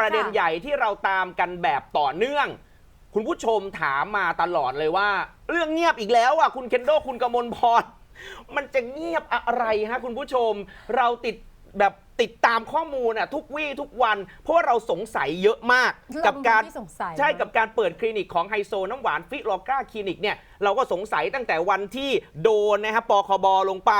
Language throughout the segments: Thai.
ประเด็นค่ะใหญ่ที่เราตามกันแบบต่อเนื่อง คุณผู้ชมถามมาตลอดเลยว่า เรื่องเงียบอีกแล้วอะคุณเคนโดคุณกมลพรมันจะเงียบอะไรฮะคุณผู้ชมเราติดแบบติดตามข้อมูลอะทุกวี่ทุกวัน เพราะว่าเราสงสัยเยอะมากเรากับการเป็นคนที่สงสัยใช่เนอะกับการเปิดคลินิกของไฮโซน้ำหวานฟิโลกราคลินิกเนี่ยเราก็สงสัยตั้งแต่วันที่โดนนะฮะปคบลงไป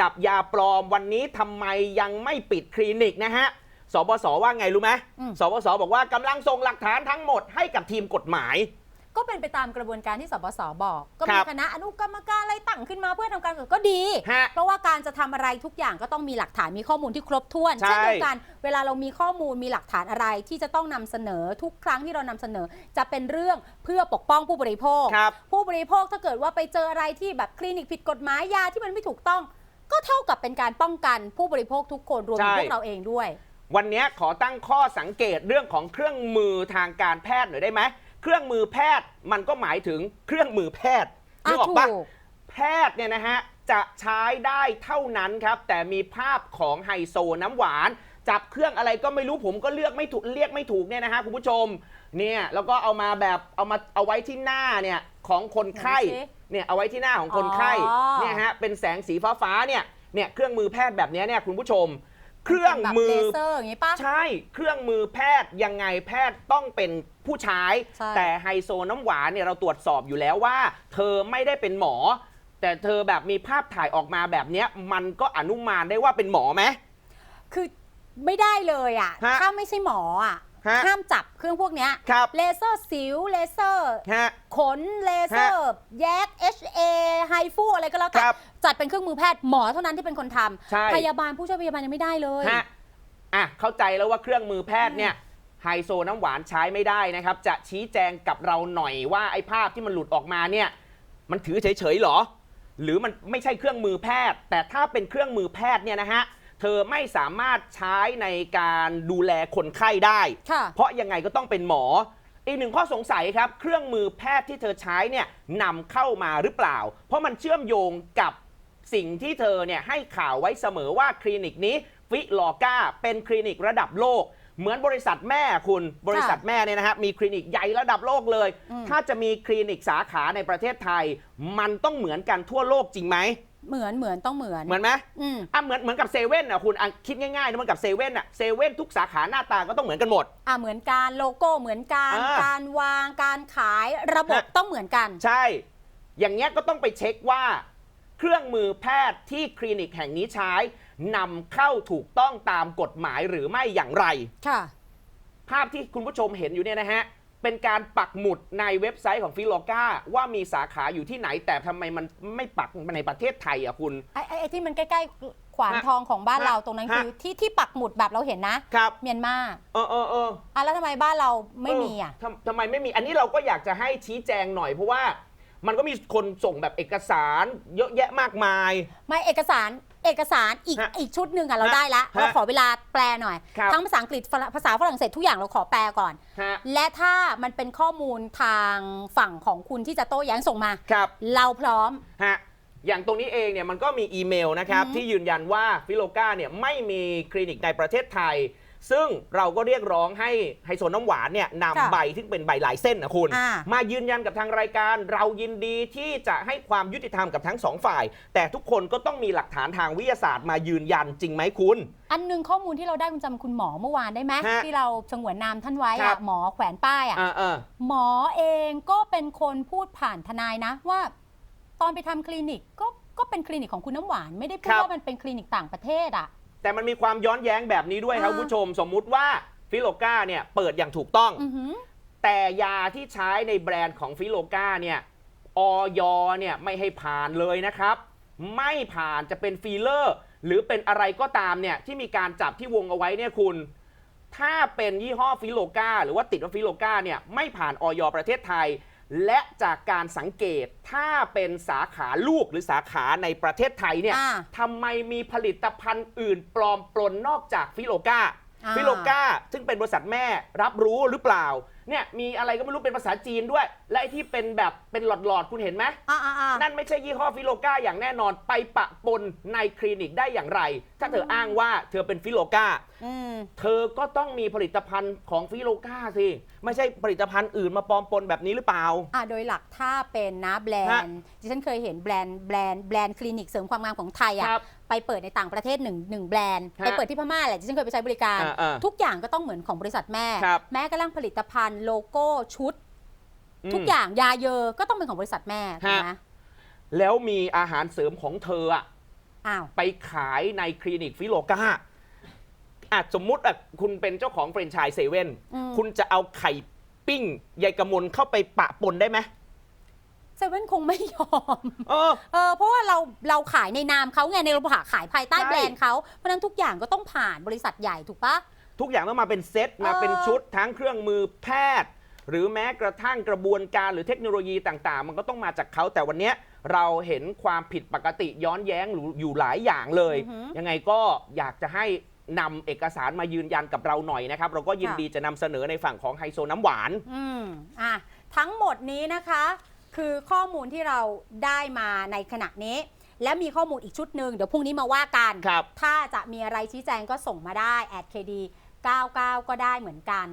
จับยาปลอมวันนี้ทำไมยังไม่ปิดคลินิกนะฮะ สบสว่าไงรู้ไหมอืม สบสบอกว่ากำลังส่งหลักฐานทั้งหมดให้กับทีมกฎหมาย ก็เป็นไปตามกระบวนการที่สบสบอก ก็คมีรับ คณะอนุกรรมการอะไรตั้งขึ้นมาเพื่อทำการก็ดี ฮะ เพราะว่าการจะทำอะไรทุกอย่างก็ต้องมีหลักฐานมีข้อมูลที่ครบถ้วนใช่ เช่นเดียวกัน เวลาเรามีข้อมูลมีหลักฐานอะไรที่จะต้องนำเสนอทุกครั้งที่เรานำเสนอ จะเป็นเรื่องเพื่อปกป้องผู้บริโภค ครับ ผู้บริโภคถ้าเกิดว่าไปเจออะไรที่แบบคลินิกผิดกฎหมายยาที่มันไม่ถูกต้อง ก็เท่ากับเป็นการป้องกันผู้บริโภคทุกคนรวมถึงใช่ พวกเราเองด้วย วันนี้ขอตั้งข้อสังเกตเรื่องของเครื่องมือทางการแพทย์หน่อยได้ไหม เครื่องมือแพทย์มันก็หมายถึงเครื่องมือแพทย์นึอะกออกปะถูกแพทย์เนี่ยนะฮะจะใช้ได้เท่านั้นครับ แต่มีภาพของไฮโซน้ำหวาน จับเครื่องอะไรก็ไม่รู้ผมก็เลือกไม่ถูกเรียกไม่ถูกเนี่ยนะฮะคุณผู้ชมเนี่ยแล้วก็เอามาแบบเอามาเอาไว้ที่หน้าเนี่ยของคนไข้ไหนสิเนี่ยเอาไว้ที่หน้าของคนไข้อ๋อเนี่ยฮะเป็นแสงสีฟ้าฟ้าๆเนี่ยเนี่ยเครื่องมือแพทย์แบบเนี้ยเนี่ยคุณผู้ชม เครื่องมือเป็นแบบเลเซอร์อย่างนี้ปะใช่เครื่องมือแพทย์ยังไงแพทย์ต้องเป็นผู้ใช้ ใช่ แต่ไฮโซน้ำหวานเนี่ยเราตรวจสอบอยู่แล้วว่า เธอไม่ได้เป็นหมอ แต่เธอแบบมีภาพถ่ายออกมาแบบเนี้ยมันก็อนุมานได้ว่าเป็นหมอไหม คือไม่ได้เลยอะ ฮะถ้าไม่ใช่หมออะ ฮะห้ามจับเครื่องพวกเนี้ย ครับ เลเซอร์สิว เลเซอร์ ฮะขนเลเซอร์แยก HA ไฮฟูอะไรก็แล้วแต่ครับจัดเป็นเครื่องมือแพทย์หมอเท่านั้นที่เป็นคนทใช่ำพยาบาลผู้ช่วยพยาบาลยังไม่ได้เลย ฮะอะเข้าใจแล้วว่าเครื่องมือแพทย์เนี่ยไฮโซน้ำหวานใช้ไม่ได้นะครับ จะชี้แจงกับเราหน่อยว่าไอ้ภาพที่มันหลุดออกมาเนี่ย มันถือเฉยๆหรอ หรือมันไม่ใช่เครื่องมือแพทย์ แต่ถ้าเป็นเครื่องมือแพทย์เนี่ยนะฮะเธอไม่สามารถใช้ในการดูแลคนไข้ได้ ค่ะ เพราะยังไงก็ต้องเป็นหมอ อีกหนึ่งข้อสงสัยครับ เครื่องมือแพทย์ที่เธอใช้เนี่ยนำเข้ามาหรือเปล่า เพราะมันเชื่อมโยงกับสิ่งที่เธอเนี่ยให้ข่าวไว้เสมอว่าคลินิกนี้ฟิลอกาเป็นคลินิกระดับโลก เหมือนบริษัทแม่คุณบริษัทแม่เนี่ยนะฮะมีคลินิกใหญ่ระดับโลกเลยอืมถ้าจะมีคลินิกสาขาในประเทศไทย มันต้องเหมือนกันทั่วโลกจริงไหม เหมือนเหมือนต้องเหมือนเหมือนไหมอืมอะเหมือนเหมือนกับเซเว่นอะคุณอะคิดง่ายๆนะเหมันกับเซเว่นอะเซเว่นทุกสาขาหน้าตาก็ต้องเหมือนกันหมด อ่าเหมือนกันโลโก้เหมือนกันอ่าการวางการขายระบบฮะต้องเหมือนกัน ใช่ อย่างเงี้ยก็ต้องไปเช็คว่า เครื่องมือแพทย์ที่คลินิกแห่งนี้ใช้นำเข้าถูกต้องตามกฎหมายหรือไม่อย่างไร ค่ะ ภาพที่คุณผู้ชมเห็นอยู่เนี่ยนะฮะ เป็นการปักหมุดในเว็บไซต์ของฟิโลกาว่ามีสาขาอยู่ที่ไหน แต่ทำไมมันไม่ปักในประเทศไทยอะคุณ ไอ้ไอ้ไอ้ที่มันใกล้ๆ ขวานฮะทองของบ้านฮะเราตรงนั้นฮะ คือที่ที่ปักหมุดแบบเราเห็นนะครับ เมียนมาเออเออเออ อะแล้วทำไมบ้านเราไม่มีอะ เทำทำไมไม่มี อันนี้เราก็อยากจะให้ชี้แจงหน่อยเพราะว่า มันก็มีคนส่งแบบเอกสารเยอะแยะมากมาย ไม่เอกสาร เอกสารอีกฮะอีกชุดหนึ่งอะเราฮะได้ละฮะเราขอเวลาแปลหน่อย ครับ ทั้งภาษาอังกฤษฝรั่งภาษาฝรั่งเศสทุกอย่างเราขอแปลก่อน ฮะและถ้ามันเป็นข้อมูลทางฝั่งของคุณที่จะโต้แย้งส่งมา ครับ เราพร้อม ฮะ อย่างตรงนี้เองเนี่ยมันก็มีอีเมลนะครับ อือฮึที่ยืนยันว่าฟิโลกาเนี่ยไม่มีคลินิกในประเทศไทย ซึ่งเราก็เรียกร้องให้ไฮโซน้ำหวานเนี่ยนำใบที่เป็นใบลายเส้นนะคุณ อ่า มายืนยันกับทางรายการ เรายินดีที่จะให้ความยุติธรรมกับทั้งสองฝ่าย แต่ทุกคนก็ต้องมีหลักฐานทางวิทยาศาสตร์มายืนยันจริงไหมคุณ อันหนึงข้อมูลที่เราได้คุณจำคุณหมอเมื่อวานได้ไหมฮะที่เราสงวนนามท่านไว้ครัอะบ หมอแขวนป้ายอะ อ่าอ่า หมอเองก็เป็นคนพูดผ่านทนายนะ ว่า ตอนไปทำคลินิกก็ก็เป็นคลินิกของคุณน้ำหวาน ไม่ได้พูดว่ามันเป็นคลินิกต่างประเทศอะ แต่มันมีความย้อนแย้งแบบนี้ด้วยครับอ่าคุณผู้ชม สมมุติว่าฟิโลกาเนี่ยเปิดอย่างถูกต้อง อือหือ แต่ยาที่ใช้ในแบรนด์ของฟิโลกาเนี่ยออยเนี่ยไม่ให้ผ่านเลยนะครับ ไม่ผ่านจะเป็นฟีลเลอร์ หรือเป็นอะไรก็ตามเนี่ยที่มีการจับที่วงเอาไว้เนี่ยคุณ ถ้าเป็นยี่ห้อฟิโลกาหรือว่าติดว่าฟิโลกาเนี่ยไม่ผ่านออยประเทศไทย และจากการสังเกตถ้าเป็นสาขาลูกหรือสาขาในประเทศไทยเนี่ยอ่าทำไมมีผลิตภัณฑ์อื่นปลอมปลนนอกจากฟิโลกาอ่า ฟิโลกาซึ่งเป็นบริษัทแม่รับรู้หรือเปล่า เนี่ยมีอะไรก็ไม่รู้เป็นภาษาจีนด้วย และไอ้ที่เป็นแบบเป็นหลอดๆคุณเห็นไหม อ่าอ่าอ่า นั่นไม่ใช่ยี่ห้อฟิโลกาอย่างแน่นอนไปปะปนในคลินิกได้อย่างไร ถ้าเธออ้างว่าเธอเป็นฟิโลกาอืม เธอก็ต้องมีผลิตภัณฑ์ของฟิโลกาสิ ไม่ใช่ผลิตภัณฑ์อื่นมาปลอมปนแบบนี้หรือเปล่า อ่าโดยหลักถ้าเป็นนะแบรฮะนด์ดิฉันเคยเห็นแบรนด์แบรนด์แบรนด์คลินิกเสริมความงามของไทยคอะรับไปเปิดในต่างประเทศหนึ่งหนึ่งแบรนด์ฮะไปเปิดที่พม่าแหละดิฉันเคยไปใช้บริการ อ่าอ่าทุกอย่างก็ต้องเหมือนของบริษัทแม่ ครับแม้กระทั่งผลิตภัณฑ์โลโก้ชุดมทุกอย่างยาเยอก็ต้องเป็นของบริษัทแม่ถูกไหมฮะแล้วมีอาหารเสริมของเธออะอ้าวไปขายในคลินิกฟิโลกาอะสมมุติอะคุณเป็นเจ้าของแฟรนไชส์เซเว่นอืมคุณจะเอาไข่ปิ้งยายกระมลเข้าไปปะปนได้ไหมเซเว่นคงไม่ยอม เออเออเพราะว่าเราเราขายในนามเขาไงในเราขายภายใต้ใช่แบรนด์เขาเพราะฉะนั้นทุกอย่างก็ต้องผ่านบริษัทใหญ่ถูกปะ ทุกอย่างต้องมาเป็นเซตมาเออเป็นชุดทั้งเครื่องมือแพทย์ หรือแม้กระทั่งกระบวนการหรือเทคโนโลยีต่างๆ มันก็ต้องมาจากเขาแต่วันเนี้ยเราเห็นความผิดปกติย้อนแย้งอยู่หลายอย่างเลย อือหือ ยังไงก็อยากจะให้นำเอกสารมายืนยันกับเราหน่อยนะครับ เราก็ยินค่ะดีจะนำเสนอในฝั่งของไฮโซน้ำหวาน อืมอะทั้งหมดนี้นะคะ คือข้อมูลที่เราได้มาในขณะนี้ และมีข้อมูลอีกชุดหนึ่งเดี๋ยวพรุ่งนี้มาว่ากัน ครับ ถ้าจะมีอะไรชี้แจงก็ส่งมาได้ แอดเคดี 99 ก็ได้เหมือนกัน